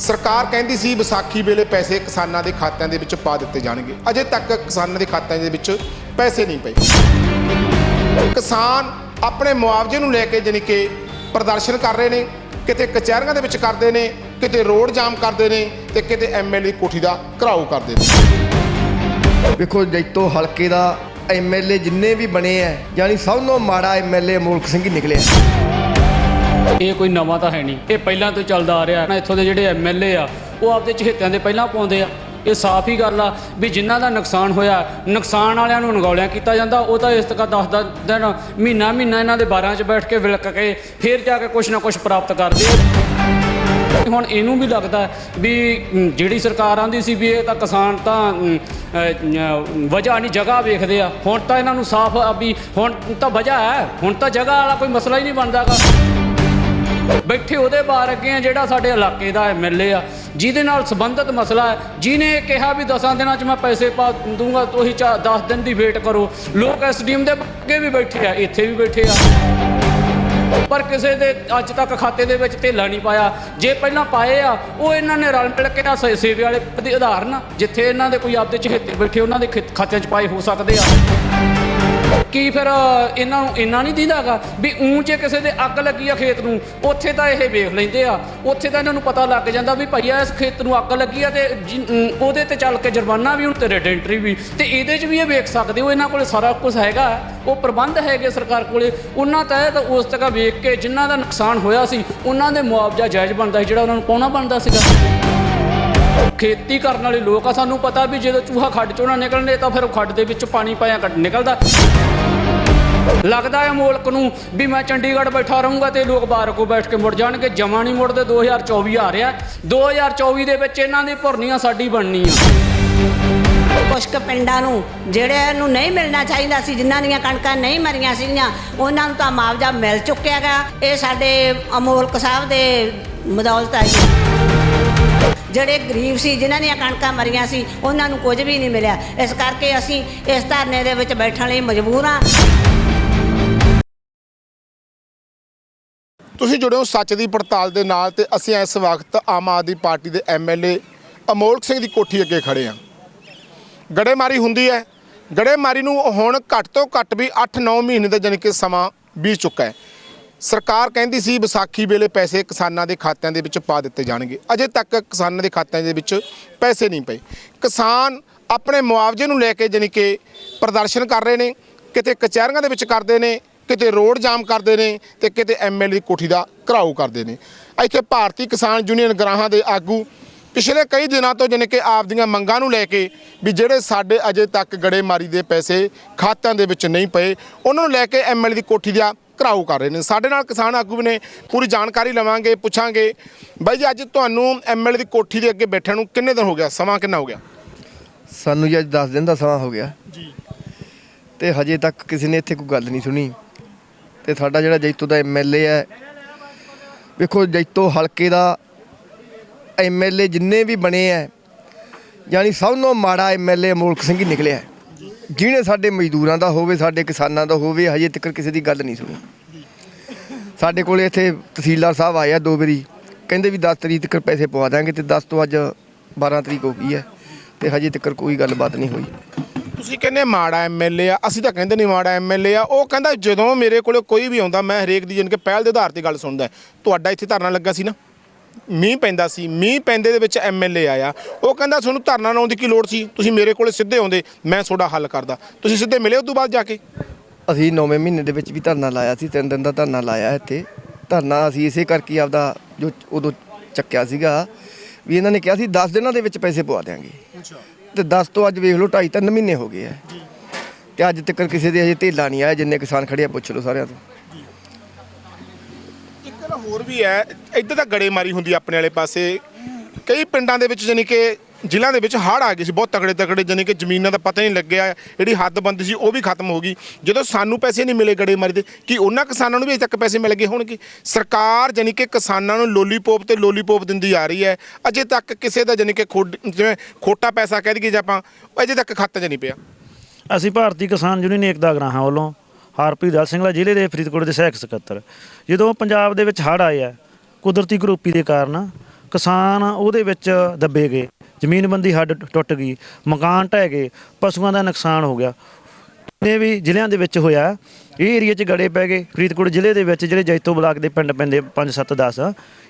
ਸਰਕਾਰ ਕਹਿੰਦੀ ਸੀ ਵਿਸਾਖੀ ਵੇਲੇ ਪੈਸੇ ਕਿਸਾਨਾਂ ਦੇ ਖਾਤਿਆਂ ਦੇ ਵਿੱਚ ਪਾ ਦਿੱਤੇ ਜਾਣਗੇ। ਅਜੇ ਤੱਕ ਕਿਸਾਨਾਂ ਦੇ ਖਾਤਿਆਂ ਦੇ ਵਿੱਚ ਪੈਸੇ ਨਹੀਂ ਪਏ। ਕਿਸਾਨ ਆਪਣੇ ਮੁਆਵਜ਼ੇ ਨੂੰ ਲੈ ਕੇ ਜਾਣੀ ਕਿ ਪ੍ਰਦਰਸ਼ਨ ਕਰ ਰਹੇ ਨੇ, ਕਿਤੇ ਕਚਹਿਰੀਆਂ ਦੇ ਵਿੱਚ ਕਰਦੇ ਨੇ, ਕਿਤੇ ਰੋਡ ਜਾਮ ਕਰਦੇ ਨੇ ਤੇ ਕਿਤੇ ਐਮਐਲਏ ਕੋਠੀ ਦਾ ਘਰਾਓ ਕਰਦੇ ਨੇ। ਵੇਖੋ ਜੈਤੋ ਹਲਕੇ ਦਾ ਐਮਐਲਏ ਜਿੰਨੇ ਵੀ ਬਣੇ ਆ ਯਾਨੀ ਸਭ ਤੋਂ ਮਾੜਾ ਐਮਐਲਏ ਮੂਲਕ ਸਿੰਘ ਹੀ ਨਿਕਲਿਆ। ਇਹ ਕੋਈ ਨਵਾਂ ਤਾਂ ਹੈ ਨਹੀਂ। ਇਹ ਪਹਿਲਾਂ ਤੋਂ ਚੱਲਦਾ ਆ ਰਿਹਾ। ਇੱਥੋਂ ਦੇ ਜਿਹੜੇ ਐਮਐਲਏ ਆ, ਉਹ ਆਪਦੇ ਚਹੇਤਿਆਂ ਦੇ ਪਹਿਲਾਂ ਪਾਉਂਦੇ ਆ। ਇਹ ਸਾਫ਼ ਹੀ ਗੱਲ ਆ ਵੀ ਜਿਨ੍ਹਾਂ ਦਾ ਨੁਕਸਾਨ ਹੋਇਆ, ਨੁਕਸਾਨ ਵਾਲਿਆਂ ਨੂੰ ਨਗੌਲਿਆਂ ਕੀਤਾ ਜਾਂਦਾ। ਉਹ ਤਾਂ ਇਸ ਤੱਕ 10 ਦਸ ਦਿਨ, ਮਹੀਨਾ ਮਹੀਨਾ ਇਹਨਾਂ ਦੇ 12 'ਚ ਬੈਠ ਕੇ ਵਿਲਕ ਕੇ ਫਿਰ ਜਾ ਕੇ ਕੁਛ ਨਾ ਕੁਛ ਪ੍ਰਾਪਤ ਕਰਦੇ ਆ। ਹੁਣ ਇਹਨੂੰ ਵੀ ਲੱਗਦਾ ਵੀ ਜਿਹੜੀ ਸਰਕਾਰ ਆਂਦੀ ਸੀ ਵੀ ਇਹ ਤਾਂ ਕਿਸਾਨ ਤਾਂ ਵਜ੍ਹਾ ਨਹੀਂ, ਜਗ੍ਹਾ ਵੇਖਦੇ ਆ। ਹੁਣ ਤਾਂ ਇਹਨਾਂ ਨੂੰ ਸਾਫ਼ ਆ ਵੀ ਹੁਣ ਤਾਂ ਵਜ੍ਹਾ ਹੈ। ਹੁਣ ਤਾਂ ਜਗ੍ਹਾ ਵਾਲਾ ਕੋਈ ਮਸਲਾ ਹੀ ਨਹੀਂ ਬਣਦਾਗਾ ਬੈਠੇ ਉਹਦੇ ਬਾਹਰ ਅੱਗੇ ਆ, ਜਿਹੜਾ ਸਾਡੇ ਇਲਾਕੇ ਦਾ ਐਮਐਲਏ ਆ। ਜਿਹਦੇ ਨਾਲ ਸੰਬੰਧਿਤ ਮਸਲਾ ਹੈ। ਜਿਹਨੇ ਇਹ ਕਿਹਾ ਵੀ 10 ਦਿਨਾਂ 'ਚ ਮੈਂ ਪੈਸੇ ਪਾ ਦੂੰਗਾ ਤੁਸੀਂ 10 ਦਿਨ ਦੀ ਵੇਟ ਕਰੋ। ਲੋਕ ਐਸਡੀਐਮ ਦੇ ਅੱਗੇ ਵੀ ਬੈਠੇ ਆ, ਇੱਥੇ ਵੀ ਬੈਠੇ ਆ। ਪਰ ਕਿਸੇ ਦੇ ਅੱਜ ਤੱਕ ਖਾਤੇ ਦੇ ਵਿੱਚ ਧੇਲਾ ਨਹੀਂ ਪਾਇਆ। ਜੇ ਪਹਿਲਾਂ ਪਾਏ ਆ, ਉਹ ਇਹਨਾਂ ਨੇ ਰਲ ਮਿਲ ਕੇ ਆ ਸੇ- ਸੇਵੇ ਵਾਲੇ ਦੇ ਆਧਾਰ ਨਾ ਜਿੱਥੇ ਇਹਨਾਂ ਦੇ ਕੋਈ ਆਪਦੇ ਚਹੇਤੇ ਬੈਠੇ, ਉਹਨਾਂ ਦੇ ਖੇ- ਖਾਤਿਆਂ 'ਚ ਪਾਏ ਹੋ ਸਕਦੇ ਆ। ਕੀ ਫਿਰ ਇਹਨਾਂ ਨੂੰ ਇੰਨਾ ਨਹੀਂ ਦਿੰਦਾਗਾ ਵੀ ਊਂ ਜੇ ਕਿਸੇ ਦੇ ਅੱਗ ਲੱਗੀ ਆ ਖੇਤ ਨੂੰ? ਉੱਥੇ ਤਾਂ ਇਹ ਵੇਖ ਲੈਂਦੇ ਆ। ਉੱਥੇ ਤਾਂ ਇਹਨਾਂ ਨੂੰ ਪਤਾ ਲੱਗ ਜਾਂਦਾ ਵੀ ਭਈਆ ਇਸ ਖੇਤ ਨੂੰ ਅੱਗ ਲੱਗੀ ਆ ਤੇ ਜਿ- ਅਮ, ਉਹਦੇ ਤੇ ਚੱਲ ਕੇ ਜੁਰਮਾਨਾ ਵੀ ਹੁਣ ਤੇ ਰੈਡੈਂਟਰੀ ਵੀ। ਤੇ ਇਹਦੇ 'ਚ ਵੀ ਇਹ ਵੇਖ ਸਕਦੇ ਹੋ ਇਹਨਾਂ ਕੋਲੇ ਸਾਰਾ ਕੁਝ ਹੈਗਾ। ਉਹ ਪ੍ਰਬੰਧ ਹੈਗੇ ਸਰਕਾਰ ਕੋਲੇ। ਉਹਨਾਂ ਤਹਿਤ ਉਸ ਤੱਕ ਵੇਖ ਕੇ ਜਿਨ੍ਹਾਂ ਦਾ ਨੁਕਸਾਨ ਹੋਇਆ ਸੀ ਉਹਨਾਂ ਦੇ ਮੁਆਵਜ਼ਾ ਜਾਇਜ਼ ਬਣਦਾ ਸੀ ਜਿਹੜਾ ਉਹਨਾਂ ਨੂੰ ਪਾਉਣਾ ਬਣਦਾ ਸੀਗਾ। ਖੇਤੀ ਕਰਨ ਵਾਲੇ ਲੋਕ ਆ, ਸਾਨੂੰ ਪਤਾ ਵੀ ਜਦੋਂ ਚੂਹਾ ਖੱਡ ਚੋਂ ਨਾ ਨਿਕਲਣੇ, ਤਾਂ ਫਿਰ ਉਹ ਖੱਡ ਦੇ ਵਿੱਚ ਪਾਣੀ ਪਾਇਆ ਕੱਢ ਨਿਕਲਦਾ। ਲੱਗਦਾ ਹੈ ਮੁਲਕ ਨੂੰ ਵੀ ਮੈਂ ਚੰਡੀਗੜ੍ਹ ਬੈਠਾ ਰਹੂੰਗਾ ਤੇ ਲੋਕ ਬਾਹਰ ਕੋ ਬੈਠ ਕੇ ਮੁੜ ਜਾਣਗੇ। ਜਮਾ ਨਹੀਂ ਮੁੜਦੇ 2024 ਆ ਰਿਹਾ। 2024 ਦੇ ਵਿੱਚ ਇਹਨਾਂ ਦੀ ਭੁਰਨੀਆਂ ਸਾਡੀ ਬਣਨੀ ਆ ਕੁਛ ਕੁ ਪਿੰਡਾਂ ਨੂੰ, ਜਿਹੜੇ ਨੂੰ ਨਹੀਂ ਮਿਲਣਾ ਚਾਹੀਦਾ ਸੀ, ਜਿਨ੍ਹਾਂ ਦੀਆਂ ਕਣਕਾਂ ਨਹੀਂ ਮਰੀਆਂ ਸੀਗੀਆਂ, ਉਹਨਾਂ ਨੂੰ ਤਾਂ ਮੁਆਵਜ਼ਾ ਮਿਲ ਚੁੱਕਿਆ ਗਾ ਇਹ ਸਾਡੇ ਅਮੋਲਕ ਸਾਹਿਬ ਦੇ ਬਦੌਲਤ ਹੈ ਜਿਹੜੇ ਗਰੀਬ ਸੀ, ਜਿਨ੍ਹਾਂ ਦੀਆਂ ਕਣਕਾਂ ਮਰੀਆਂ ਸੀ, ਉਹਨਾਂ ਨੂੰ ਕੁਝ ਵੀ ਨਹੀਂ ਮਿਲਿਆ। ਇਸ ਕਰਕੇ ਅਸੀਂ ਇਸ ਧਰਨੇ ਦੇ ਵਿੱਚ ਬੈਠਣ ਲਈ ਮਜਬੂਰ ਹਾਂ। ਤੁਸੀਂ ਜੁੜੇ ਹੋ ਸੱਚ ਦੀ ਪੜਤਾਲ ਦੇ ਨਾਲ ਤੇ ਅਸੀਂ ਇਸ ਵਕਤ ਆਮ ਆਦਮੀ ਪਾਰਟੀ ਦੇ ਐਮਐਲਏ ਅਮੋਲਕ ਸਿੰਘ ਦੀ ਕੋਠੀ ਅੱਗੇ ਖੜੇ ਹਾਂ। ਗੜੇਮਾਰੀ ਹੁੰਦੀ ਹੈ। ਗੜੇਮਾਰੀ ਨੂੰ ਹੁਣ ਘੱਟ ਤੋਂ ਘੱਟ ਵੀ 8-9 ਮਹੀਨੇ ਦਾ ਜਾਣੀ ਕਿ ਸਮਾਂ ਬੀਤ ਚੁੱਕਾ ਹੈ। ਸਰਕਾਰ ਕਹਿੰਦੀ ਸੀ ਵਿਸਾਖੀ ਵੇਲੇ ਪੈਸੇ ਕਿਸਾਨਾਂ ਦੇ ਖਾਤਿਆਂ ਦੇ ਵਿੱਚ ਪਾ ਦਿੱਤੇ ਜਾਣਗੇ। ਅਜੇ ਤੱਕ ਕਿਸਾਨਾਂ ਦੇ ਖਾਤਿਆਂ ਦੇ ਵਿੱਚ ਪੈਸੇ ਨਹੀਂ ਪਏ। ਕਿਸਾਨ ਆਪਣੇ ਮੁਆਵਜ਼ੇ ਨੂੰ ਲੈ ਕੇ ਜਾਣੀ ਕਿ ਪ੍ਰਦਰਸ਼ਨ ਕਰ ਰਹੇ ਨੇ, ਕਿਤੇ ਕਚਹਿਰੀਆਂ ਦੇ ਵਿੱਚ ਕਰਦੇ ਨੇ, ਕਿਤੇ ਰੋਡ ਜਾਮ ਕਰਦੇ ਨੇ ਤੇ ਕਿਤੇ ਐਮਐਲਏ ਦੀ ਕੋਠੀ ਦਾ ਘਰਾਓ ਕਰਦੇ ਨੇ। ਇੱਥੇ ਭਾਰਤੀ ਕਿਸਾਨ ਯੂਨੀਅਨ ਗਰਾਹਾਂ ਦੇ ਆਗੂ ਪਿਛਲੇ ਕਈ ਦਿਨਾਂ ਤੋਂ ਜਾਣੀ ਕਿ ਆਪਦੀਆਂ ਮੰਗਾਂ ਨੂੰ ਲੈ ਕੇ ਵੀ ਜਿਹੜੇ ਸਾਡੇ ਅਜੇ ਤੱਕ ਗੜੇਮਾਰੀ ਦੇ ਪੈਸੇ ਖਾਤਿਆਂ ਦੇ ਵਿੱਚ ਨਹੀਂ ਪਏ, ਉਹਨਾਂ ਨੂੰ ਲੈ ਕੇ ਐਮਐਲਏ ਦੀ ਕੋਠੀ ਦਾ ਘਰਾਓ ਕਰ ਰਹੇ ਨੇ। ਸਾਡੇ ਨਾਲ ਕਿਸਾਨ ਆਗੂ ਵੀ ਨੇ ਪੂਰੀ ਜਾਣਕਾਰੀ ਲਵਾਂਗੇ ਪੁੱਛਾਂਗੇ। ਬਾਈ ਜੀ ਅੱਜ ਤੁਹਾਨੂੰ ਐਮਐਲਏ ਦੀ ਕੋਠੀ ਦੇ ਅੱਗੇ ਬੈਠਣ ਨੂੰ ਕਿੰਨੇ ਦਿਨ ਹੋ ਗਿਆ? ਸਮਾਂ ਕਿੰਨਾ ਹੋ ਗਿਆ? ਸਾਨੂੰ ਜੀ ਅੱਜ 10 ਦਿਨ ਦਾ ਸਮਾਂ ਹੋ ਗਿਆ। ਜੀ। ਤੇ ਹਜੇ ਤੱਕ ਕਿਸੇ ਨੇ ਇੱਥੇ ਕੋਈ ਗੱਲ ਨਹੀਂ ਸੁਣੀ। ਤੇ ਸਾਡਾ ਜਿਹੜਾ ਜੈਤੋ ਦਾ ਐਮਐਲਏ ਹੈ ਵੇਖੋ ਜੈਤੋ ਹਲਕੇ ਦਾ ਐਮਐਲਏ ਜਿੰਨੇ ਵੀ ਬਣੇ ਆ ਯਾਨੀ ਸਭ ਤੋਂ ਮਾੜਾ ਐਮਐਲਏ ਮੂਲਕ ਸਿੰਘ ਹੀ ਨਿਕਲਿਆ ਜਿਹਨੇ ਸਾਡੇ ਮਜ਼ਦੂਰਾਂ ਦਾ ਹੋਵੇ, ਸਾਡੇ ਕਿਸਾਨਾਂ ਦਾ ਹੋਵੇ, ਹਜੇ ਤੱਕ ਕਿਸੇ ਦੀ ਗੱਲ ਨਹੀਂ ਸੁਣੀ। ਸਾਡੇ ਕੋਲੇ ਇੱਥੇ ਤਹਿਸੀਲਦਾਰ ਸਾਹਿਬ ਆਏ ਆ ਦੋ ਵਾਰੀ। ਕਹਿੰਦੇ ਵੀ 10 ਤਰੀਕ ਤੱਕ ਪੈਸੇ ਪਵਾ ਦਾਂਗੇ ਤੇ 10 ਤੋਂ ਅੱਜ 12 ਤਰੀਕ ਹੋ ਗਈ ਹੈ ਤੇ ਹਜੇ ਤੱਕ ਕੋਈ ਗੱਲਬਾਤ ਨਹੀਂ ਹੋਈ। ਤੁਸੀਂ ਕਹਿੰਦੇ ਮਾੜਾ ਐਮਐਲਏ ਆ, ਅਸੀਂ ਤਾਂ ਕਹਿੰਦੇ ਨਹੀਂ ਮਾੜਾ ਐਮਐਲਏ ਆ। ਉਹ ਕਹਿੰਦਾ ਜਦੋਂ ਮੇਰੇ ਕੋਲੇ ਕੋਈ ਵੀ ਆਉਂਦਾ, ਮੈਂ ਹਰੇਕ ਦੀ ਜਾਣੀ ਕਿ ਪਹਿਲ ਦੇ ਆਧਾਰ ਤੇ ਗੱਲ ਸੁਣਦਾ। ਤੁਹਾਡਾ ਇੱਥੇ ਧਰਨਾ ਲੱਗਾ ਸੀ ਨਾ? ਮੀਂਹ ਪੈਂਦਾ ਸੀ ਮੀਂਹ ਪੈਂਦੇ ਦੇ ਵਿੱਚ ਐਮਐਲਏ ਆਇਆ। ਉਹ ਕਹਿੰਦਾ ਤੁਹਾਨੂੰ ਧਰਨਾ ਲਾਉਣ ਦੀ ਕੀ ਲੋੜ ਸੀ? ਤੁਸੀਂ ਮੇਰੇ ਕੋਲੇ ਸਿੱਧੇ ਆਉਂਦੇ ਮੈਂ ਤੁਹਾਡਾ ਹੱਲ ਕਰਦਾ। ਤੁਸੀਂ ਸਿੱਧੇ ਮਿਲੇ ਉਸ ਤੋਂ ਬਾਅਦ ਜਾ ਕੇ? ਅਸੀਂ 9ਵੇਂ ਮਹੀਨੇ ਦੇ ਵਿੱਚ ਵੀ ਧਰਨਾ ਲਾਇਆ ਸੀ ਤਿੰਨ ਦਿਨ ਦਾ ਧਰਨਾ ਲਾਇਆ ਇੱਥੇ। ਧਰਨਾ ਅਸੀਂ ਇਸੇ ਕਰਕੇ ਹੀ ਆਪਦਾ ਜੋ ਉਦੋਂ ਚੱਕਿਆ ਸੀਗਾ ਵੀ ਇਹਨਾਂ ਨੇ ਕਿਹਾ ਸੀ 10 ਦਿਨਾਂ ਦੇ ਵਿੱਚ ਪੈਸੇ ਪਵਾ ਦਿਆਂਗੇ। ਤੇ 10 ਤੋਂ ਅੱਜ ਵੇਖ ਲਓ 2.5 3 ਮਹੀਨੇ ਹੋ ਗਏ ਆ। ਤੇ ਅੱਜ ਤੱਕ ਕਿਸੇ ਦੇ ਅਜੇ ਧੇਲਾ ਨਹੀਂ ਆਇਆ ਜਿੰਨੇ ਕਿਸਾਨ ਖੜੇ ਆ ਪੁੱਛ ਲਓ ਸਾਰਿਆਂ ਤੋਂ। ਇੱਕ ਹੋਰ ਵੀ ਹੈ। ਇੱਧਰ ਤਾਂ ਗੜੇਮਾਰੀ ਹੁੰਦੀ ਆ ਆਪਣੇ ਵਾਲੇ ਪਾਸੇ। ਕਈ ਪਿੰਡਾਂ ਦੇ ਵਿੱਚ ਜਾਣੀ ਕਿ ਜ਼ਿਲ੍ਹਿਆਂ ਦੇ ਵਿੱਚ ਹੜ੍ਹ ਆ ਗਏ ਸੀ, ਬਹੁਤ ਤਕੜੇ ਤਕੜੇ, ਜਾਣੀ ਕਿ ਜ਼ਮੀਨਾਂ ਦਾ ਪਤਾ ਨਹੀਂ ਲੱਗਿਆ। ਜਿਹੜੀ ਹੱਦਬੰਦੀ ਸੀ, ਉਹ ਵੀ ਖਤਮ ਹੋ ਗਈ। ਜਦੋਂ ਸਾਨੂੰ ਪੈਸੇ ਨਹੀਂ ਮਿਲੇ ਗੜੇਮਾਰੀ ਦੇ, ਕਿ ਉਹਨਾਂ ਕਿਸਾਨਾਂ ਨੂੰ ਵੀ ਅਜੇ ਤੱਕ ਪੈਸੇ ਮਿਲ ਗਏ ਹੋਣਗੇ? ਸਰਕਾਰ ਜਾਣੀ ਕਿ ਕਿਸਾਨਾਂ ਨੂੰ ਲੋਲੀਪੋਪ ਤੇ ਲੋਲੀਪੋਪ ਦਿੰਦੀ ਆ ਰਹੀ ਹੈ। ਅਜੇ ਤੱਕ ਕਿਸੇ ਦਾ ਜਾਣੀ ਕਿ ਖੋਡ- ਜਿਵੇਂ ਖੋਟਾ ਪੈਸਾ ਕਹਿ ਦਈਏ ਜੇ ਆਪਾਂ ਉਹ ਅਜੇ ਤੱਕ ਖਾਤੇ 'ਚ ਨਹੀਂ ਪਿਆ। ਅਸੀਂ ਭਾਰਤੀ ਕਿਸਾਨ ਯੂਨੀਅਨ ਏਕਤਾ ਗਰਾਹਾਂ ਵੱਲੋਂ ਹਰਪ੍ਰੀਤ ਦਲ ਸਿੰਘਲਾ ਜ਼ਿਲ੍ਹੇ ਦੇ ਫਰੀਦਕੋਟ ਦੇ ਸਹਾਇਕ ਸਕੱਤਰ। ਜਦੋਂ ਪੰਜਾਬ ਦੇ ਵਿੱਚ ਹੜ੍ਹ ਆਏ ਆ, ਕੁਦਰਤੀ ਕਰੋਪੀ ਦੇ ਕਾਰਨ ਕਿਸਾਨ ਉਹਦੇ ਵਿੱਚ ਦੱਬੇ ਗਏ ਜ਼ਮੀਨਬੰਦੀ ਹੱਡ ਟੁੱਟ ਗਈ, ਮਕਾਨ ਢਹਿ ਗਏ, ਪਸ਼ੂਆਂ ਦਾ ਨੁਕਸਾਨ ਹੋ ਗਿਆ। ਨੇ ਵੀ ਜ਼ਿਲ੍ਹਿਆਂ ਦੇ ਵਿੱਚ ਹੋਇਆ ਇਹ ਏਰੀਆ 'ਚ ਗੜੇ ਪੈ ਗਏ। ਫਰੀਦਕੋਟ ਜ਼ਿਲ੍ਹੇ ਦੇ ਵਿੱਚ ਜਿਹੜੇ ਜੈਤੋ ਬਲਾਕ ਦੇ ਪਿੰਡ ਪੈਂਦੇ 5 7 10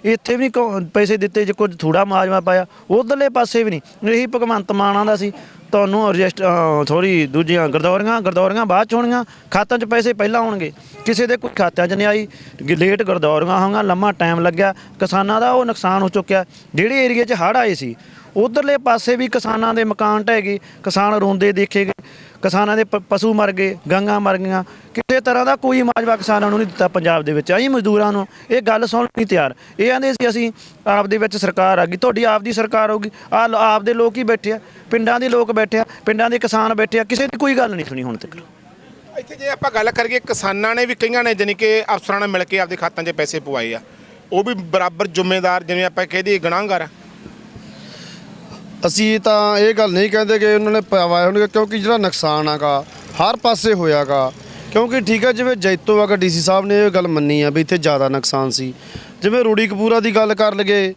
ਇੱਥੇ ਵੀ ਕੋ- ਪੈਸੇ ਦਿੱਤੇ ਜੇ, ਕੁਝ ਥੋੜਾ ਮਾਜਵਾ ਪਾਇਆ। ਉਧਰਲੇ ਪਾਸੇ ਵੀ ਨਹੀਂ। ਇਹੀ ਭਗਵੰਤ ਮਾਨਾਂ ਦਾ ਸੀ। ਤੁਹਾਨੂੰ ਰਜਿਸਟ ਥੋੜੀ ਦੂਜੀਆਂ ਗਰਦੌਰੀਆਂ ਗਰਦੌਰੀਆਂ ਬਾਅਦ ਚ ਹੋਣਗੀਆਂ ਖਾਤਾਂ 'ਚ ਪੈਸੇ ਪਹਿਲਾਂ ਆਉਣਗੇ। ਕਿਸੇ ਦੇ ਕੋਈ ਖਾਤਿਆਂ 'ਚ ਨਹੀਂ ਆਈ। ਗ- ਲੇਟ ਗਰਦੌਰੀਆਂ ਹੋਈਆਂ, ਲੰਮਾ ਟਾਈਮ ਲੱਗਿਆ। ਕਿਸਾਨਾਂ ਦਾ ਉਹ ਨੁਕਸਾਨ ਹੋ ਚੁੱਕਿਆ। ਜਿਹੜੇ ਏਰੀਆ 'ਚ ਹੜ੍ਹ ਆਏ ਸੀ, ਉਧਰਲੇ ਪਾਸੇ ਵੀ ਕਿਸਾਨਾਂ ਦੇ ਮਕਾਨ ਢਹਿ ਗਏ। ਕਿਸਾਨ ਰੋਂਦੇ ਦੇਖੇ ਗਏ। ਕਿਸਾਨਾਂ ਦੇ ਪ- ਪਸ਼ੂ ਮਰ ਗਏ, ਗਾਂਗਾ ਮਰ ਗਈਆਂ। ਕਿਸੇ ਤਰ੍ਹਾਂ ਦਾ ਕੋਈ ਮਾਜਵਾ ਕਿਸਾਨਾਂ ਨੂੰ ਨਹੀਂ ਦਿੱਤਾ ਪੰਜਾਬ ਦੇ ਵਿੱਚ। ਆਈ ਮਜ਼ਦੂਰਾਂ ਨੂੰ ਇਹ ਗੱਲ ਸੁਣ ਨਹੀਂ ਤਿਆਰ। ਇਹ ਆਂਦੇ ਸੀ, ਅਸੀਂ ਆਪ ਦੇ ਵਿੱਚ ਸਰਕਾਰ ਆ ਗਈ। ਤੁਹਾਡੀ ਆਪ ਦੀ ਸਰਕਾਰ ਹੋਗੀ ਆ ਆਪ ਦੇ ਲੋਕ ਹੀ ਬੈਠੇ ਆ। ਪਿੰਡਾਂ ਦੇ ਲੋਕ ਬੈਠੇ ਆ। ਪਿੰਡਾਂ ਦੇ ਕਿਸਾਨ ਬੈਠੇ ਆ। ਕਿਸੇ ਦੀ ਕੋਈ ਗੱਲ ਨਹੀਂ ਸੁਣੀ ਹੁਣ ਤੱਕ। ਇੱਥੇ ਜੇ ਆਪਾਂ ਗੱਲ ਕਰੀਏ, ਕਿਸਾਨਾਂ ਨੇ ਵੀ ਕਈਆਂ ਨੇ ਜਾਣੀ ਕਿ ਅਫਸਰਾਂ ਨਾਲ ਮਿਲ ਕੇ ਆਪਦੇ ਖਾਤਾਂ 'ਚ ਪੈਸੇ ਪਵਾਏ ਆ। ਉਹ ਵੀ ਬਰਾਬਰ ਜ਼ਿੰਮੇਦਾਰ ਜਿਵੇਂ ਆਪਾਂ ਕਹਦੇ ਗੁਨਾਹਗਾਰ ਆ। ਅਸੀਂ ਤਾਂ ਇਹ ਗੱਲ ਨਹੀਂ ਕਹਿੰਦੇ ਕਿ ਉਹਨਾਂ ਨੇ ਪਵਾਏ ਹੋਣਗੇ, ਕਿਉਂਕਿ ਜਿਹੜਾ ਨੁਕਸਾਨ ਆਗਾ ਹਰ ਪਾਸੇ ਹੋਇਆਗਾ। ਕਿਉਂਕਿ ਠੀਕ ਆ ਜਿਵੇਂ ਜੈਤੋ ਆਗਾ ਡੀਸੀ ਸਾਹਿਬ ਨੇ ਇਹ ਗੱਲ ਮੰਨੀ ਆ ਵੀ ਇੱਥੇ ਜ਼ਿਆਦਾ ਨੁਕਸਾਨ ਸੀ। ਜਿਵੇਂ ਰੂੜੀ ਕਪੂਰਾ ਦੀ ਗੱਲ ਕਰ ਲਗੇ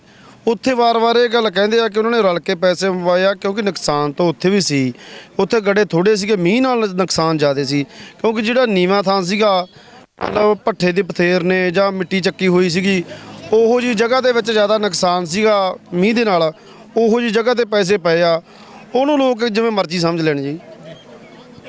ਉੱਥੇ ਵਾਰ-ਵਾਰ ਇਹ ਗੱਲ ਕਹਿੰਦੇ ਆ ਕਿ ਉਹਨਾਂ ਨੇ ਰਲ ਕੇ ਪੈਸੇ ਪਵਾਏ ਆ, ਕਿਉਂਕਿ ਨੁਕਸਾਨ ਤਾਂ ਉੱਥੇ ਵੀ ਸੀ। ਉੱਥੇ ਗੜੇ ਥੋੜੇ ਸੀਗੇ, ਮੀਂਹ ਨਾਲ ਨੁਕਸਾਨ ਜ਼ਿਆਦਾ ਸੀ। ਕਿਉਂਕਿ ਜਿਹੜਾ ਨੀਵਾਂ ਥਾਂ ਸੀਗਾ, ਮਤਲਬ ਪੱਠੇ ਦੀ ਪਥੇਰ ਨੇ ਜਾਂ ਮਿੱਟੀ ਚੱਕੀ ਹੋਈ ਸੀਗੀ, ਉਹੋ ਜੀ ਜਗ੍ਹਾ ਦੇ ਵਿੱਚ ਜ਼ਿਆਦਾ ਨੁਕਸਾਨ ਸੀਗਾ ਮੀਂਹ ਦੇ ਨਾਲ। ਉਹੋ ਜੀ ਜਗ੍ਹਾ ਤੇ ਪੈਸੇ ਪਏ ਆ ਉਹਨੂੰ ਲੋਕ ਜਿਵੇਂ ਮਰਜ਼ੀ ਸਮਝ ਲੈਣ ਜੀ।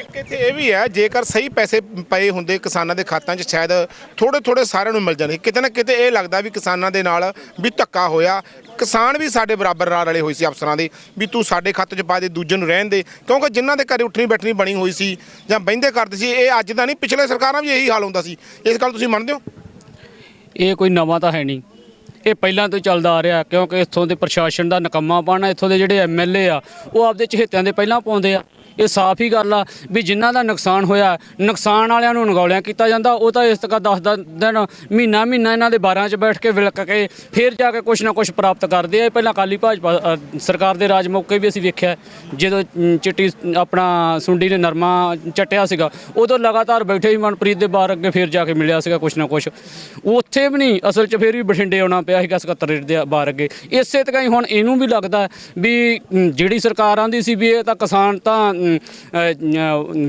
ਇੱਕ ਇੱਥੇ ਇਹ ਵੀ ਹੈ ਜੇਕਰ ਸਹੀ ਪੈਸੇ ਪਏ ਹੁੰਦੇ ਕਿਸਾਨਾਂ ਦੇ ਖਾਤਿਆਂ 'ਚ ਸ਼ਾਇਦ ਥੋੜੇ ਥੋੜੇ ਸਾਰਿਆਂ ਨੂੰ ਮਿਲ ਜਾਣੇ ਕਿਤੇ ਨਾ ਕਿਤੇ ਇਹ ਲੱਗਦਾ ਵੀ ਕਿਸਾਨਾਂ ਦੇ ਨਾਲ ਵੀ ਧੱਕਾ ਹੋਇਆ। ਕਿਸਾਨ ਵੀ ਸਾਡੇ ਬਰਾਬਰ ਨਾਲ ਰਲੇ ਹੋਏ ਸੀ ਅਫਸਰਾਂ ਦੇ ਵੀ ਤੂੰ ਸਾਡੇ ਖਾਤੇ 'ਚ ਪਾ ਦੇ ਦੂਜੇ ਨੂੰ ਰਹਿਣ ਦੇ। ਕਿਉਂਕਿ ਜਿਨ੍ਹਾਂ ਦੇ ਘਰੇ ਉੱਠਣੀ ਬੈਠਣੀ ਬਣੀ ਹੋਈ ਸੀ ਜਾਂ ਬਹਿੰਦੇ ਕਰਦੇ ਸੀ ਇਹ ਅੱਜ ਦਾ ਨਹੀਂ ਪਿਛਲੇ ਸਰਕਾਰਾਂ ਵੀ ਇਹੀ ਹਾਲ ਹੁੰਦਾ ਸੀ। ਇਸ ਗੱਲ ਤੁਸੀਂ ਮੰਨਦੇ ਹੋ? ਇਹ ਕੋਈ ਨਵਾਂ ਤਾਂ ਹੈ ਨਹੀਂ। ਇਹ ਪਹਿਲਾਂ ਤੋਂ ਹੀ ਚੱਲਦਾ ਆ ਰਿਹਾ, ਕਿਉਂਕਿ ਇੱਥੋਂ ਦੇ ਪ੍ਰਸ਼ਾਸਨ ਦਾ ਨਕੰਮਾਪਣ ਆ ਇੱਥੋਂ ਦੇ ਜਿਹੜੇ ਐਮਐਲਏ ਆ, ਉਹ ਆਪਦੇ ਚਹੇਤਿਆਂ ਦੇ ਪਹਿਲਾਂ ਪਾਉਂਦੇ ਆ। ਇਹ ਸਾਫ਼ ਹੀ ਗੱਲ ਆ ਵੀ ਜਿਨ੍ਹਾਂ ਦਾ ਨੁਕਸਾਨ ਹੋਇਆ, ਨੁਕਸਾਨ ਵਾਲਿਆਂ ਨੂੰ ਨਗੌਲਿਆਂ ਕੀਤਾ ਜਾਂਦਾ, ਉਹ ਤਾਂ ਇਸ ਤੱਕ 10 ਦਿਨ, ਮਹੀਨਾ ਮਹੀਨਾ ਇਹਨਾਂ ਦੇ 12 'ਚ ਬੈਠ ਕੇ ਵਿਲਕ ਕੇ ਫਿਰ ਜਾ ਕੇ ਕੁਛ ਨਾ ਕੁਛ ਪ੍ਰਾਪਤ ਕਰਦੇ ਆ। ਪਹਿਲਾਂ ਕਾਲੀ ਭਾਜਪਾ ਸਰਕਾਰ ਦੇ ਰਾਜ ਮੌਕੇ ਵੀ ਅਸੀਂ ਵੇਖਿਆ, ਜਦੋਂ ਚਿੱਟੀ ਆਪਣਾ ਸੁੰਡੀ ਨੇ ਨਰਮਾ ਚਟਿਆ ਸੀਗਾ, ਉਦੋਂ ਲਗਾਤਾਰ ਬੈਠੇ ਹੀ ਮਨਪ੍ਰੀਤ ਦੇ ਬਾਹਰ ਅੱਗੇ ਫਿਰ ਜਾ ਕੇ ਮਿਲਿਆ ਸੀਗਾ ਕੁਛ ਨਾ ਕੁਛ। ਉੱਥੇ ਵੀ ਨਹੀਂ, ਅਸਲ 'ਚ ਫਿਰ ਵੀ ਬਠਿੰਡੇ ਆਉਣਾ ਪਿਆ ਸੀਗਾ ਸਕੱਤਰੇਟ ਦੇ ਬਾਹਰ ਅੱਗੇ। ਇਸੇ ਤਰ੍ਹਾਂ ਹੀ ਹੁਣ ਇਹਨੂੰ ਵੀ ਲੱਗਦਾ ਵੀ ਜਿਹੜੀ ਸਰਕਾਰ ਆਂਦੀ ਸੀ ਵੀ ਇਹ ਤਾਂ ਕਿਸਾਨ ਤਾਂ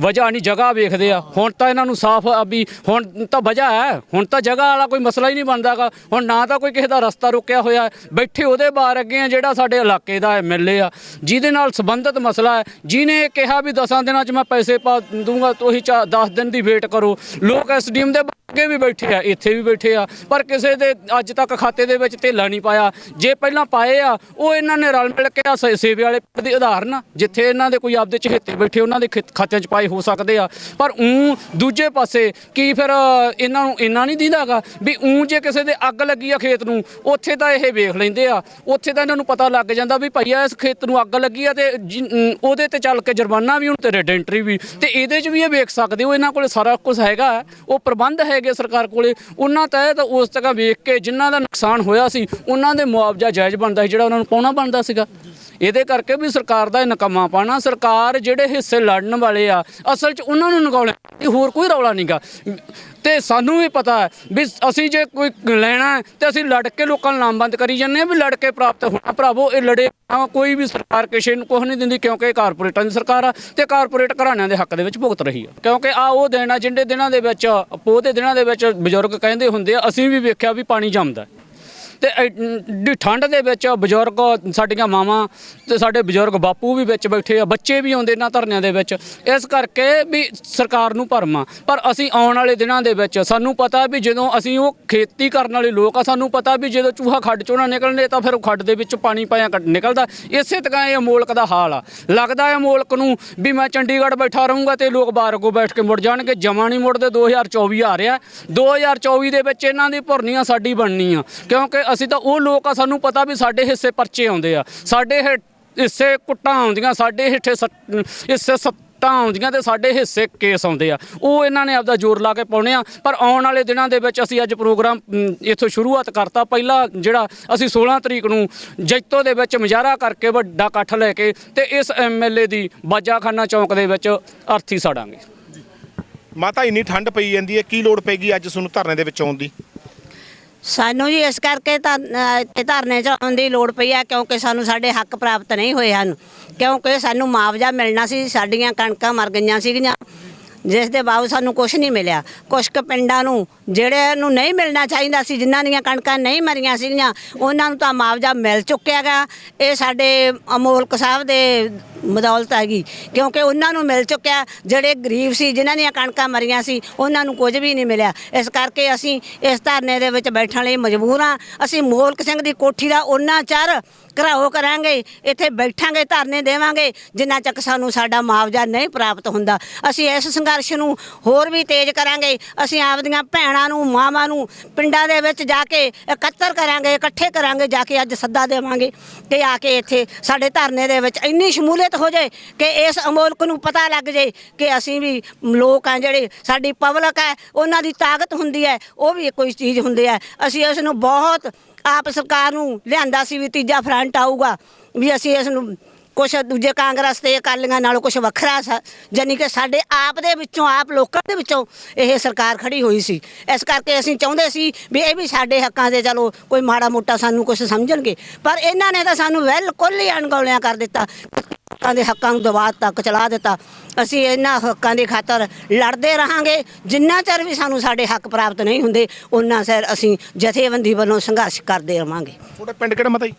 ਵਜ੍ਹਾ ਨਹੀਂ, ਜਗ੍ਹਾ ਵੇਖਦੇ ਆ। ਹੁਣ ਤਾਂ ਇਹਨਾਂ ਨੂੰ ਸਾਫ਼ ਆ ਵੀ ਹੁਣ ਤਾਂ ਵਜ੍ਹਾ ਹੈ। ਹੁਣ ਤਾਂ ਜਗ੍ਹਾ ਵਾਲਾ ਕੋਈ ਮਸਲਾ ਹੀ ਨਹੀਂ ਬਣਦਾਗਾ ਹੁਣ ਨਾ ਤਾਂ ਕੋਈ ਕਿਸੇ ਦਾ ਰਸਤਾ ਰੁਕਿਆ ਹੋਇਆ ਬੈਠੇ ਉਹਦੇ ਬਾਹਰ ਅੱਗੇ ਆ ਜਿਹੜਾ ਸਾਡੇ ਇਲਾਕੇ ਦਾ ਐਮਐਲਏ ਆ। ਜਿਹਦੇ ਨਾਲ ਸੰਬੰਧਿਤ ਮਸਲਾ ਹੈ। ਜਿਹਨੇ ਕਿਹਾ ਵੀ 10 ਦਿਨਾਂ 'ਚ ਮੈਂ ਪੈਸੇ ਪਾ ਦੂੰਗਾ ਤੁਸੀਂ 10 ਦਿਨ ਦੀ ਵੇਟ ਕਰੋ। ਲੋਕ ਐਸਡੀਐਮ ਦੇ ਅੱਗੇ ਵੀ ਬੈਠੇ ਆ, ਇੱਥੇ ਵੀ ਬੈਠੇ ਆ, ਪਰ ਕਿਸੇ ਦੇ ਅੱਜ ਤੱਕ ਖਾਤੇ ਦੇ ਵਿੱਚ ਧੇਲਾ ਨਹੀਂ ਪਾਇਆ। ਜੇ ਪਹਿਲਾਂ ਪਾਏ ਆ, ਉਹ ਇਹਨਾਂ ਨੇ ਰਲ ਮਿਲ ਕੇ ਆ ਸੇਵੇ ਵਾਲੇ ਪਿੰਡ ਦੀ ਉਦਾਹਰਨ ਆ, ਜਿੱਥੇ ਇਹਨਾਂ ਦੇ ਕੋਈ ਆਪਦੇ ਚਹੇਤੇ ਬੈਠੇ, ਉਹਨਾਂ ਦੇ ਖਿ- ਖਾਤਿਆਂ 'ਚ ਪਾਏ ਹੋ ਸਕਦੇ ਆ। ਪਰ ਉਂ ਦੂਜੇ ਪਾਸੇ ਕੀ ਫਿਰ ਇਹਨਾਂ ਨੂੰ ਇੰਨਾ ਨਹੀਂ ਦਿੰਦਾਗਾ ਵੀ ਉਂ ਜੇ ਕਿਸੇ ਦੇ ਅੱਗ ਲੱਗੀ ਆ ਖੇਤ ਨੂੰ, ਉੱਥੇ ਤਾਂ ਇਹ ਵੇਖ ਲੈਂਦੇ ਆ। ਉੱਥੇ ਤਾਂ ਇਹਨਾਂ ਨੂੰ ਪਤਾ ਲੱਗ ਜਾਂਦਾ ਵੀ ਭਈਆ ਇਸ ਖੇਤ ਨੂੰ ਅੱਗ ਲੱਗੀ ਆ ਤੇ ਜਿ- ਉਹਦੇ ਤੇ ਚੱਲ ਕੇ ਜੁਰਮਾਨਾ ਵੀ ਹੁਣ ਤੇ ਰੈਡੈਂਟਰੀ ਵੀ, ਤੇ ਇਹਦੇ 'ਚ ਵੀ ਇਹ ਵੇਖ ਸਕਦੇ ਹੋ, ਇਹਨਾਂ ਕੋਲ ਸਾਰਾ ਕੁਝ ਹੈਗਾ, ਉਹ ਪ੍ਰਬੰਧ ਹੈਗੇ ਸਰਕਾਰ ਕੋਲੇ, ਉਹਨਾਂ ਤਹਿਤ ਉਸ ਤਰ੍ਹਾਂ ਵੇਖ ਕੇ ਜਿਨ੍ਹਾਂ ਦਾ ਨੁਕਸਾਨ ਹੋਇਆ ਸੀ, ਉਹਨਾਂ ਦੇ ਮੁਆਵਜ਼ਾ ਜਾਇਜ਼ ਬਣਦਾ ਸੀ, ਜਿਹੜਾ ਉਹਨਾਂ ਨੂੰ ਪਾਉਣਾ ਬਣਦਾ ਸੀਗਾ। ਇਹਦੇ ਕਰਕੇ ਵੀ ਸਰਕਾਰ ਦਾ ਇਹ ਨਕਮਾ ਪਾਣਾ ਸਰਕਾਰ ਜਿਹੜੇ ਹਿੱਸੇ ਲੜਨ ਵਾਲੇ ਆ, ਅਸਲ 'ਚ ਉਹਨਾਂ ਨੂੰ ਨਗਾਉਣਾ ਹੋਰ ਕੋਈ ਰੌਲਾ ਨਹੀਂਗਾ ਤੇ ਸਾਨੂੰ ਵੀ ਪਤਾ ਹੈ ਵੀ ਅਸੀਂ ਜੇ ਕੋਈ ਲੈਣਾ ਹੈ ਤੇ ਅਸੀਂ ਲੜ ਕੇ ਲੋਕਾਂ ਨੂੰ ਲਾਮਬੰਦ ਕਰੀ ਜਾਂਦੇ ਆ ਵੀ ਲੜ ਕੇ ਪ੍ਰਾਪਤ ਹੋਣਾ ਭਰਾਵੋ, ਇਹ ਲੜੇ ਕੋਈ ਵੀ ਸਰਕਾਰ ਕਿਸੇ ਨੂੰ ਕੁਝ ਨਹੀਂ ਦਿੰਦੀ ਕਿਉਂਕਿ ਇਹ ਕਾਰਪੋਰੇਟਾਂ ਦੀ ਸਰਕਾਰ ਆ ਤੇ ਕਾਰਪੋਰੇਟ ਘਰਾਣਿਆਂ ਦੇ ਹੱਕ ਦੇ ਵਿੱਚ ਭੁਗਤ ਰਹੀ ਆ। ਕਿਉਂਕਿ ਆ ਉਹ ਦਿਨ ਆ ਜਿਹੜੇ ਦਿਨਾਂ ਦੇ ਵਿੱਚ, ਪੋਹ ਦੇ ਦਿਨਾਂ ਦੇ ਵਿੱਚ ਬਜ਼ੁਰਗ ਕਹਿੰਦੇ ਹੁੰਦੇ ਆ, ਅਸੀਂ ਵੀ ਵੇਖਿਆ ਵੀ ਪਾਣੀ ਜੰਮਦਾ ਤੇ ਐਡੀ ਠੰਡ ਦੇ ਵਿੱਚ ਬਜ਼ੁਰਗ ਸਾਡੀਆਂ ਮਾਵਾਂ ਤੇ ਸਾਡੇ ਬਜ਼ੁਰਗ ਬਾਪੂ ਵੀ ਵਿੱਚ ਬੈਠੇ ਆ, ਬੱਚੇ ਵੀ ਆਉਂਦੇ ਇਹਨਾਂ ਧਰਨਿਆਂ ਦੇ ਵਿੱਚ। ਇਸ ਕਰਕੇ ਵੀ ਸਰਕਾਰ ਨੂੰ ਭਰਮਾ ਪਰ ਅਸੀਂ ਆਉਣ ਵਾਲੇ ਦਿਨਾਂ ਦੇ ਵਿੱਚ ਸਾਨੂੰ ਪਤਾ ਵੀ ਜਦੋਂ ਅਸੀਂ ਉਹ ਖੇਤੀ ਕਰਨ ਵਾਲੇ ਲੋਕ ਆ, ਸਾਨੂੰ ਪਤਾ ਵੀ ਜਦੋਂ ਚੂਹਾ ਖੱਡ ਚੋਂ ਨਾ ਨਿਕਲਣੇ ਤਾਂ ਫਿਰ ਉਹ ਖੱਡ ਦੇ ਵਿੱਚ ਪਾਣੀ ਪਾਇਆ ਕੱਢ- ਨਿਕਲਦਾ। ਇਸੇ ਤਰ੍ਹਾਂ ਇਹ ਮੁਲਕ ਦਾ ਹਾਲ ਆ। ਲੱਗਦਾ ਹੈ ਮੁਲਕ ਨੂੰ ਵੀ ਮੈਂ ਚੰਡੀਗੜ੍ਹ ਬੈਠਾ ਰਹੂੰਗਾ ਤੇ ਲੋਕ ਬਾਹਰ ਅੱਗੋਂ ਬੈਠ ਕੇ ਮੁੜ ਜਾਣਗੇ। ਜਮਾਂ ਨਹੀਂ ਮੁੜਦੇ 2024 ਆ ਰਿਹਾ। 2024 ਦੇ ਵਿੱਚ ਇਹਨਾਂ ਦੀ ਭੁਰਨੀਆਂ ਸਾਡੀ ਬਣਨੀ ਆ ਕਿਉਂਕਿ ਅਸੀਂ ਤਾਂ ਉਹ ਲੋਕ ਆ, ਸਾਨੂੰ ਪਤਾ ਵੀ ਸਾਡੇ ਹਿੱਸੇ ਪਰਚੇ ਆਉਂਦੇ ਆ। ਸਾਡੇ ਹਿ- ਹਿੱਸੇ ਕੁੱਟਾਂ ਆਉਂਦੀਆਂ, ਸਾਡੇ ਹਿੱਸੇ ਸੱਟ- ਹਿੱਸੇ ਸੱਟਾਂ ਆਉਂਦੀਆਂ ਤੇ ਸਾਡੇ ਹਿੱਸੇ ਕੇਸ ਆਉਂਦੇ ਆ। ਉਹ ਇਹਨਾਂ ਨੇ ਆਪਦਾ ਜ਼ੋਰ ਲਾ ਕੇ ਪਾਉਣੇ ਆ। ਪਰ ਆਉਣ ਵਾਲੇ ਦਿਨਾਂ ਦੇ ਵਿੱਚ ਅਸੀਂ ਅੱਜ ਪ੍ਰੋਗਰਾਮ ਇੱਥੋਂ ਸ਼ੁਰੂਆਤ ਕਰਤਾ। ਪਹਿਲਾ ਜਿਹੜਾ ਅਸੀਂ 16 ਤਰੀਕ ਨੂੰ ਜੈਤੋ ਦੇ ਵਿੱਚ ਮੁਜ਼ਾਹਰਾ ਕਰਕੇ ਵੱਡਾ ਇਕੱਠ ਲੈ ਕੇ ਤੇ ਇਸ ਐਮਐਲਏ ਦੀ ਬਾਜਾਖਾਨਾ ਚੌਂਕ ਦੇ ਵਿੱਚ ਅਰਥੀ ਸਾੜਾਂਗੇ। ਮਾਤਾ, ਇੰਨੀ ਠੰਡ ਪਈ ਜਾਂਦੀ ਹੈ, ਕੀ ਲੋੜ ਪੈਗੀ ਅੱਜ ਤੁਹਾਨੂੰ ਧਰਨੇ ਦੇ ਵਿੱਚ ਆਉਣ ਦੀ? ਸਾਨੂੰ ਜੀ ਇਸ ਕਰਕੇ ਤਾਂ ਅਹ, ਇੱਥੇ ਧਰਨੇ 'ਚ ਆਉਣ ਦੀ ਲੋੜ ਪਈ ਹੈ ਕਿਉਂਕਿ ਸਾਨੂੰ ਸਾਡੇ ਹੱਕ ਪ੍ਰਾਪਤ ਨਹੀਂ ਹੋਏ ਹਨ। ਕਿਉਂਕਿ ਸਾਨੂੰ ਮੁਆਵਜ਼ਾ ਮਿਲਣਾ ਸੀ ਸਾਡੀਆਂ ਕਣਕਾਂ ਮਰ ਗਈਆਂ ਸੀਗੀਆਂ। ਜਿਸ ਦੇ ਬਾਵਜੂਦ ਸਾਨੂੰ ਕੁਝ ਨਹੀਂ ਮਿਲਿਆ। ਕੁਛ ਕੁ ਪਿੰਡਾਂ ਨੂੰ ਜਿਹੜੇ ਨੂੰ ਨਹੀਂ ਮਿਲਣਾ ਚਾਹੀਦਾ ਸੀ, ਜਿਨ੍ਹਾਂ ਦੀਆਂ ਕਣਕਾਂ ਨਹੀਂ ਮਰੀਆਂ ਸੀਗੀਆਂ, ਉਹਨਾਂ ਨੂੰ ਤਾਂ ਮੁਆਵਜ਼ਾ ਮਿਲ ਚੁੱਕਿਆ ਗਾ। ਇਹ ਸਾਡੇ ਅਮੋਲਕ ਸਾਹਿਬ ਦੇ ਬਦੌਲਤ ਹੈਗੀ, ਕਿਉਂਕਿ ਉਹਨਾਂ ਨੂੰ ਮਿਲ ਚੁੱਕਿਆ। ਜਿਹੜੇ ਗਰੀਬ ਸੀ, ਜਿਨ੍ਹਾਂ ਦੀਆਂ ਕਣਕਾਂ ਮਰੀਆਂ ਸੀ, ਉਹਨਾਂ ਨੂੰ ਕੁਝ ਵੀ ਨਹੀਂ ਮਿਲਿਆ। ਇਸ ਕਰਕੇ ਅਸੀਂ ਇਸ ਧਰਨੇ ਦੇ ਵਿੱਚ ਬੈਠਣ ਲਈ ਮਜਬੂਰ ਹਾਂ। ਅਸੀਂ ਮੋਲਕ ਸਿੰਘ ਦੀ ਕੋਠੀ ਦਾ ਉਹਨਾਂ ਚਿਰ ਘਰਾਓ ਕਰਾਂਗੇ, ਇੱਥੇ ਬੈਠਾਂਗੇ, ਧਰਨੇ ਦੇਵਾਂਗੇ, ਜਿੰਨਾ ਚੱਕ ਸਾਨੂੰ ਸਾਡਾ ਮੁਆਵਜ਼ਾ ਨਹੀਂ ਪ੍ਰਾਪਤ ਹੁੰਦਾ। ਅਸੀਂ ਇਸ ਸੰਘਰਸ਼ ਨੂੰ ਹੋਰ ਵੀ ਤੇਜ਼ ਕਰਾਂਗੇ, ਅਸੀਂ ਆਪਦੀਆਂ ਭੈਣਾਂ ਨੂੰ, ਮਾਵਾਂ ਨੂੰ ਪਿੰਡਾਂ ਦੇ ਵਿੱਚ ਜਾ ਕੇ ਇਕੱਤਰ ਕਰਾਂਗੇ, ਇਕੱਠੇ ਕਰਾਂਗੇ, ਜਾ ਕੇ ਅੱਜ ਸੱਦਾ ਦੇਵਾਂਗੇ ਕਿ ਆ ਕੇ ਇੱਥੇ ਸਾਡੇ ਧਰਨੇ ਦੇ ਵਿੱਚ ਇੰਨੀ ਸ਼ਮੂਲੀਅਤ ਹੋ ਜਾਏ ਕਿ ਇਸ ਅਮੋਲਕ ਨੂੰ ਪਤਾ ਲੱਗ ਜਾਏ ਕਿ ਅਸੀਂ ਵੀ ਲੋਕ ਆ ਜਿਹੜੇ ਸਾਡੀ ਪਬਲਿਕ ਹੈ, ਉਹਨਾਂ ਦੀ ਤਾਕਤ ਹੁੰਦੀ ਹੈ, ਉਹ ਵੀ ਕੋਈ ਚੀਜ਼ ਹੁੰਦੀ ਹੈ। ਅਸੀਂ ਇਸ ਨੂੰ ਬਹੁਤ ਆਪ ਸਰਕਾਰ ਨੂੰ ਲਿਆਂਦਾ ਸੀ ਵੀ ਤੀਜਾ ਫਰੰਟ ਆਊਗਾ, ਵੀ ਅਸੀਂ ਇਸ ਨੂੰ ਕੁਛ ਦੂਜੇ ਕਾਂਗਰਸ ਤੇ ਅਕਾਲੀਆਂ ਨਾਲੋਂ ਕੁਛ ਵੱਖਰਾ ਸਾ ਜਾਨੀ ਕਿ ਸਾਡੇ ਆਪ ਦੇ ਵਿੱਚੋਂ, ਆਪ ਲੋਕਾਂ ਦੇ ਵਿੱਚੋਂ ਇਹ ਸਰਕਾਰ ਖੜੀ ਹੋਈ ਸੀ। ਇਸ ਕਰਕੇ ਅਸੀਂ ਚਾਹੁੰਦੇ ਸੀ ਵੀ ਇਹ ਵੀ ਸਾਡੇ ਹੱਕਾਂ ਦੇ ਚਲੋ ਕੋਈ ਮਾੜਾ ਮੋਟਾ ਸਾਨੂੰ ਕੁਛ ਸਮਝਣਗੇ। ਪਰ ਇਹਨਾਂ ਨੇ ਤਾਂ ਸਾਨੂੰ ਬਿਲਕੁਲ ਹੀ ਅਣਗੌਲਿਆਂ ਕਰ ਦਿੱਤਾ। ਲੋਕਾਂ ਦੇ ਹੱਕਾਂ ਨੂੰ ਦਬਾਅ ਤੱਕ ਚਲਾ ਦਿੱਤਾ। ਅਸੀਂ ਇਹਨਾਂ ਹੱਕਾਂ ਦੀ ਖਾਤਰ ਲੜਦੇ ਰਹਾਂਗੇ। ਜਿੰਨਾ ਚਿਰ ਵੀ ਸਾਨੂੰ ਸਾਡੇ ਹੱਕ ਪ੍ਰਾਪਤ ਨਹੀਂ ਹੁੰਦੇ ਉਹਨਾਂ ਚਿਰ ਅਸੀਂ ਜਥੇਬੰਦੀ ਵੱਲੋਂ ਸੰਘਰਸ਼ ਕਰਦੇ ਰਵਾਂਗੇ। ਤੁਹਾਡਾ ਪਿੰਡ ਕਿਹੜਾ ਮਤਾ ਜੀ?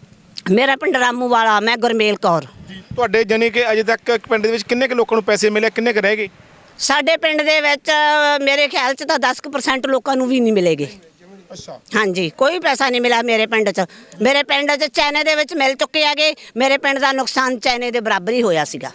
ਮੇਰਾ ਪਿੰਡ ਰਾਮੂ ਵਾਲਾ ਮੈਂ ਗੁਰਮੇਲ ਕੌਰ। ਤੁਹਾਡੇ ਜਾਨੀ ਕਿ ਅਜੇ ਤੱਕ ਪਿੰਡ ਦੇ ਵਿੱਚ ਕਿੰਨੇ ਕੁ ਲੋਕਾਂ ਨੂੰ ਪੈਸੇ ਮਿਲੇ ਕਿੰਨੇ ਕੁ ਰਹਿ ਗਏ? ਸਾਡੇ ਪਿੰਡ ਦੇ ਵਿੱਚ ਮੇਰੇ ਖਿਆਲ 'ਚ ਤਾਂ 10% ਲੋਕਾਂ ਨੂੰ ਵੀ ਨਹੀਂ ਮਿਲੇਗੇ। ਅੱਛਾ। ਹਾਂਜੀ ਕੋਈ ਪੈਸਾ ਨਹੀਂ ਮਿਲਿਆ ਮੇਰੇ ਪਿੰਡ 'ਚ। ਮੇਰੇ ਪਿੰਡ 'ਚ ਚੈਨੇ ਦੇ ਵਿੱਚ ਮਿਲ ਚੁੱਕੇ ਹੈਗੇ। ਮੇਰੇ ਪਿੰਡ ਦਾ ਨੁਕਸਾਨ ਚੈਨੇ ਦੇ ਬਰਾਬਰ ਹੀ ਹੋਇਆ ਸੀਗਾ।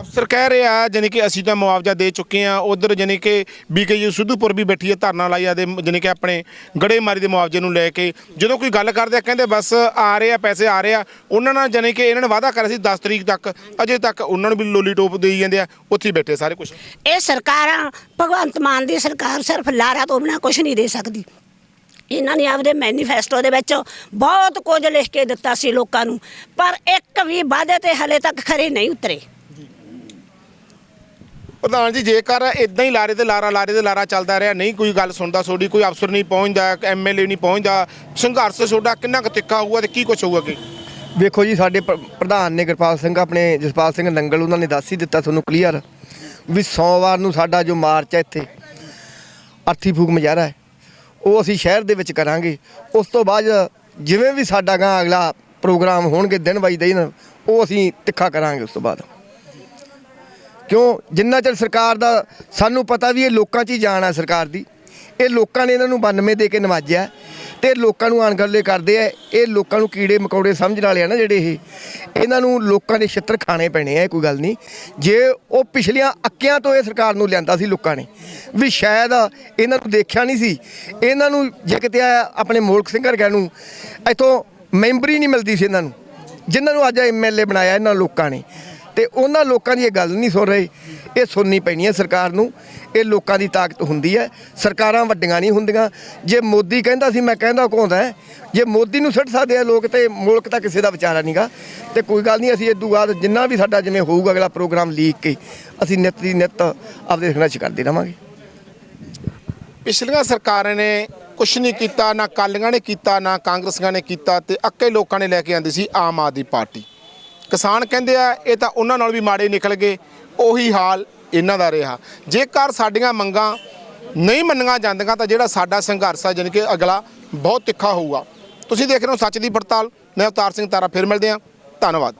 ਅਫਸਰ ਕਹਿ ਰਿਹਾ ਜਾਨੀ ਕਿ ਅਸੀਂ ਤਾਂ ਮੁਆਵਜ਼ਾ ਦੇ ਚੁੱਕੇ ਆ ਉਧਰ ਜਾਨੀ ਕਿ ਬੀਕੇਯੂ ਸਿੱਧੂਪੁਰ ਵੀ ਬੈਠੀ ਹੈ ਧਰਨਾ ਲਾਈ ਆ ਦੇ ਜਾਨੀ ਕਿ ਆਪਣੇ ਗੜੇਮਾਰੀ ਦੇ ਮੁਆਵਜ਼ੇ ਨੂੰ ਲੈ ਕੇ। ਜਦੋਂ ਕੋਈ ਗੱਲ ਕਰਦੇ ਆ ਕਹਿੰਦੇ ਬਸ ਆ ਰਹੇ ਆ ਪੈਸੇ ਆ ਰਹੇ ਆ। ਉਹਨਾਂ ਨਾਲ ਜਾਨੀ ਕਿ ਇਹਨਾਂ ਨੇ ਵਾਅਦਾ ਕਰਿਆ ਸੀ 10 ਤਰੀਕ ਤੱਕ ਅਜੇ ਤੱਕ ਉਹਨਾਂ ਨੂੰ ਵੀ ਲੋਲੀ ਟੋਪ ਦੇਈ ਜਾਂਦੇ ਆ। ਉੱਥੇ ਹੀ ਬੈਠੇ ਸਾਰੇ ਕੁਝ ਇਹ ਸਰਕਾਰਾਂ ਭਗਵੰਤ ਮਾਨ ਦੀ ਸਰਕਾਰ ਸਿਰਫ ਲਾਰਾ ਤੋਂ ਬਿਨਾਂ ਕੁਝ ਨਹੀਂ ਦੇ ਸਕਦੀ। ਇਹਨਾਂ ਨੇ ਆਪਦੇ ਮੈਨੀਫੈਸਟੋ ਦੇ ਵਿੱਚ ਬਹੁਤ ਕੁਝ ਲਿਖ ਕੇ ਦਿੱਤਾ ਸੀ ਲੋਕਾਂ ਨੂੰ ਪਰ ਇੱਕ ਵੀ ਵਾਅਦੇ ਤੇ ਹਲੇ ਤੱਕ ਖਰੇ ਨਹੀਂ ਉਤਰੇ। ਪ੍ਰਧਾਨ ਜੀ ਜੇਕਰ ਇਦਾਂ ਹੀ ਲਾਰੇ ਤੇ ਲਾਰਾ ਲਾਰੇ ਤੇ ਲਾਰਾ ਚੱਲਦਾ ਰਿਹਾ ਨਹੀਂ ਕੋਈ ਗੱਲ ਸੁਣਦਾ ਤੁਹਾਡੀ ਕੋਈ ਅਫਸਰ ਨਹੀਂ ਪਹੁੰਚਦਾ ਐਮਐਲਏ ਨਹੀਂ ਪਹੁੰਚਦਾ ਸੰਘਰਸ਼ ਤੁਹਾਡਾ ਕਿੰਨਾ ਕੁ ਤਿੱਖਾ ਹੋਊਗਾ ਤੇ ਕੀ ਕੁਝ ਹੋਊਗਾ ਅੱਗੇ? ਵੇਖੋ ਜੀ ਸਾਡੇ ਪ੍ਰ- ਪ੍ਰਧਾਨ ਨੇ ਕਿਰਪਾਲ ਸਿੰਘ ਆਪਣੇ ਜਸਪਾਲ ਸਿੰਘ ਨੰਗਲ ਉਹਨਾਂ ਨੇ ਦੱਸ ਹੀ ਦਿੱਤਾ ਤੁਹਾਨੂੰ ਕਲੀਅਰ ਵੀ ਸੋਮਵਾਰ ਨੂੰ ਸਾਡਾ ਜੋ ਮਾਰਚ ਹੈ ਇੱਥੇ ਅਰਥੀ ਫੂਕ ਮਜਾਰਾ ਹੈ। ਉਹ ਅਸੀਂ ਸ਼ਹਿਰ ਦੇ ਵਿੱਚ ਕਰਾਂਗੇ। ਉਸ ਤੋਂ ਬਾਅਦ ਜਿਵੇਂ ਵੀ ਸਾਡਾ ਗਾਂ ਅਗਲਾ ਪ੍ਰੋਗਰਾਮ ਹੋਣਗੇ, ਦਿਨ ਬਾਈ ਦਿਨ, ਉਹ ਅਸੀਂ ਤਿੱਖਾ ਕਰਾਂਗੇ ਉਸ ਤੋਂ ਬਾਅਦ। ਕਿਉਂ? ਜਿੰਨਾ ਚਿਰ ਸਰਕਾਰ ਦਾ, ਸਾਨੂੰ ਪਤਾ ਵੀ ਇਹ ਲੋਕਾਂ 'ਚ ਹੀ ਜਾਣ ਹੈ ਸਰਕਾਰ ਦੀ। ਇਹ ਲੋਕਾਂ ਨੇ ਇਹਨਾਂ ਨੂੰ 92 ਦੇ ਕੇ ਨਵਾਜਿਆ। ਤੇ ਲੋਕਾਂ ਨੂੰ ਅਣਗੱਲੇ ਕਰਦੇ ਆ, ਇਹ ਲੋਕਾਂ ਨੂੰ ਕੀੜੇ ਮਕੌੜੇ ਸਮਝਣ ਵਾਲੇ ਆ ਨਾ ਜਿਹੜੇ ਇਹ। ਇਹਨਾਂ ਨੂੰ ਲੋਕਾਂ ਦੇ ਛਿੱਤਰ ਖਾਣੇ ਪੈਣੇ ਆ, ਇਹ ਕੋਈ ਗੱਲ ਨਹੀਂ। ਜੇ ਉਹ ਪਿਛਲੀਆਂ ਅੱਕਿਆਂ ਤੋਂ ਇਹ ਸਰਕਾਰ ਨੂੰ ਲਿਆਂਦਾ ਸੀ ਲੋਕਾਂ ਨੇ, ਵੀ ਸ਼ਾਇਦ ਇਹਨਾਂ ਨੂੰ ਦੇਖਿਆ ਨਹੀਂ ਸੀ। ਇਹਨਾਂ ਨੂੰ ਜੇ ਕਿਤੇ ਆ ਆਪਣੇ ਮੋਲਕ ਸਿੰਘ ਵਰਗਿਆਂ ਨੂੰ ਇੱਥੋਂ ਮੈਂਬਰੀ ਨਹੀਂ ਮਿਲਦੀ ਸੀ ਇਹਨਾਂ ਨੂੰ, ਜਿਨ੍ਹਾਂ ਨੂੰ ਅੱਜ ਐਮਐਲਏ ਬਣਾਇਆ ਇਹਨਾਂ ਲੋਕਾਂ ਨੇ। ਤੇ ਉਹਨਾਂ ਲੋਕਾਂ ਦੀ ਇਹ ਗੱਲ ਨਹੀਂ ਸੁਣ ਰਹੇ। ਇਹ ਸੁਣਨੀ ਪੈਣੀ ਹੈ ਸਰਕਾਰ ਨੂੰ। ਇਹ ਲੋਕਾਂ ਦੀ ਤਾਕਤ ਹੁੰਦੀ ਹੈ। ਸਰਕਾਰਾਂ ਵੱਡੀਆਂ ਨਹੀਂ ਹੁੰਦੀਆਂ। ਜੇ ਮੋਦੀ ਕਹਿੰਦਾ ਸੀ, ਮੈਂ ਕਹਿੰਦਾ ਕੋਂਦਾ ਜੇ ਮੋਦੀ ਨੂੰ ਛੱਡ ਸਕਦੇ ਆ ਲੋਕ, ਤੇ ਮੁਲਕ ਤਾਂ ਕਿਸੇ ਦਾ ਵਿਚਾਰਾ ਨਹੀਂਗਾ ਤੇ ਕੋਈ ਗੱਲ ਨਹੀਂ, ਅਸੀਂ ਇਦੋਂ ਬਾਅਦ ਜਿੰਨਾ ਵੀ ਸਾਡਾ ਜਿਵੇਂ ਹੋਊਗਾ ਅਗਲਾ ਪ੍ਰੋਗਰਾਮ ਲੀਕ ਕੇ, ਅਸੀਂ ਨਿਤ ਦੀ ਨਿਤ ਆਪਦੇ ਸੰਘਰਸ਼ ਕਰਦੇ ਰਵਾਂਗੇ। ਪਿਛਲੀਆਂ ਸਰਕਾਰਾਂ ਨੇ ਕੁਛ ਨਹੀਂ ਕੀਤਾ, ਨਾ ਕਾਲੀਆਂ ਨੇ ਕੀਤਾ, ਨਾ ਕਾਂਗਰਸੀਆਂ ਨੇ ਕੀਤਾ, ਤੇ ਅੱਕੇ ਲੋਕਾਂ ਨੇ ਲੈ ਕੇ ਆਂਦੀ ਸੀ ਆਮ ਆਦਮੀ ਪਾਰਟੀ। ਕਿਸਾਨ ਕਹਿੰਦੇ ਆ, ਇਹ ਤਾਂ ਉਹਨਾਂ ਨਾਲ ਵੀ ਮਾੜੇ ਨਿਕਲ ਗਏ। ਉਹੀ ਹਾਲ ਇਹਨਾਂ ਦਾ ਰਿਹਾ। ਜੇਕਰ ਸਾਡੀਆਂ ਮੰਗਾਂ ਨਹੀਂ ਮੰਨੀਆਂ ਜਾਂਦੀਆਂ, ਤਾਂ ਜਿਹੜਾ ਸਾਡਾ ਸੰਘਰਸ਼ ਆ, ਜਾਣੀ ਕਿ ਅਗਲਾ ਬਹੁਤ ਤਿੱਖਾ ਹੋਊਗਾ। ਤੁਸੀਂ ਦੇਖ ਰਹੇ ਹੋ ਸੱਚ ਦੀ ਪੜਤਾਲ। ਮੈਂ ਅਵਤਾਰ ਸਿੰਘ ਤਾਰਾ, ਫਿਰ ਮਿਲਦੇ ਹਾਂ। ਧੰਨਵਾਦ।